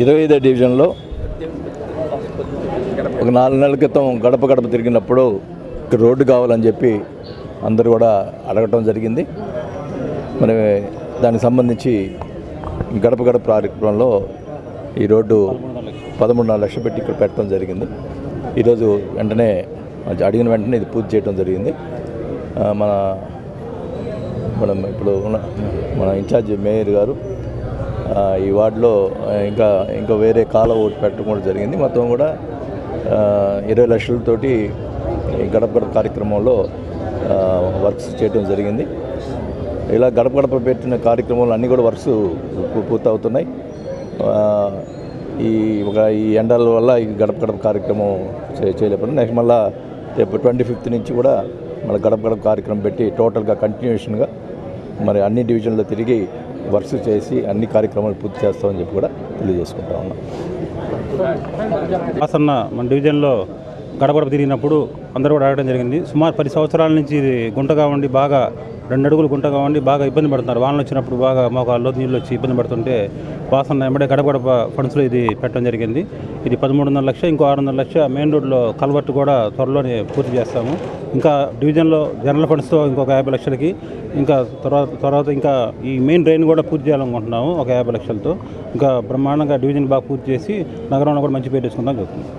ఇరవై ఐదో డివిజన్లో ఒక నాలుగు నెలల క్రితం గడప గడప తిరిగినప్పుడు ఇక్కడ రోడ్డు కావాలని చెప్పి అందరూ కూడా అడగటం జరిగింది. మరి దానికి సంబంధించి గడప గడప కార్యక్రమంలో ఈ రోడ్డు పదమూడున్నర లక్షలు పెట్టి ఇక్కడ పెట్టడం జరిగింది. ఈరోజు వెంటనే అడిగిన వెంటనే ఇది పూర్తి చేయడం జరిగింది. మన మనం ఇప్పుడు ఉన్న మన ఇన్ఛార్జ్ మేయర్ గారు ఈ వార్డులో ఇంకా ఇంకా వేరే కాల ఓటు పెట్టడం కూడా జరిగింది. మొత్తం కూడా ఇరవై లక్షలతోటి ఈ గడప గడప కార్యక్రమంలో వర్క్స్ చేయడం జరిగింది. ఇలా గడప గడప పెట్టిన కార్యక్రమాలు అన్నీ కూడా వర్క్స్ పూర్తవుతున్నాయి. ఈ ఒక ఈ ఎండల వల్ల ఈ గడప గడప కార్యక్రమం చే- నెక్స్ట్ మళ్ళీ రేపు ట్వంటీ ఫిఫ్త్ నుంచి కూడా మళ్ళీ గడప గడప కార్యక్రమం పెట్టి టోటల్గా కంటిన్యూషన్గా మరి అన్ని డివిజన్లో తిరిగి వర్క్స్ చేసి అన్ని కార్యక్రమాలు పూర్తి చేస్తామని చెప్పి కూడా తెలియజేసుకుంటా ఉన్నాం. ఆసన్న మన డివిజన్లో గడపడప తిరిగినప్పుడు అందరూ కూడా అడగడం జరిగింది. సుమారు పది సంవత్సరాల నుంచి ఇది గుంటగా ఉండి బాగా రెండు అడుగులు గుంటగా ఉండి బాగా ఇబ్బంది పడుతున్నారు. వానలు వచ్చినప్పుడు బాగా మోకాల్లో నీళ్ళు వచ్చి ఇబ్బంది పడుతుంటే వాసన వెంబడే గడప గడప ఫండ్స్లో ఇది పెట్టడం జరిగింది. ఇది పదమూడున్నర లక్ష ఇంకో ఆరున్నర లక్ష మెయిన్ రోడ్లో కల్వర్ట్ కూడా త్వరలోనే పూర్తి చేస్తాము. ఇంకా డివిజన్లో జనరల్ ఫండ్స్తో ఇంకొక యాభై లక్షలకి ఇంకా తర్వాత తర్వాత ఇంకా ఈ మెయిన్ డ్రైన్ కూడా పూర్తి చేయాలనుకుంటున్నాము ఒక యాభై లక్షలతో. ఇంకా బ్రహ్మాండంగా డివిజన్ బాగా పూర్తి చేసి నగరంలో కూడా మంచి పేరు తెచ్చుకుందాం చెప్తున్నాం.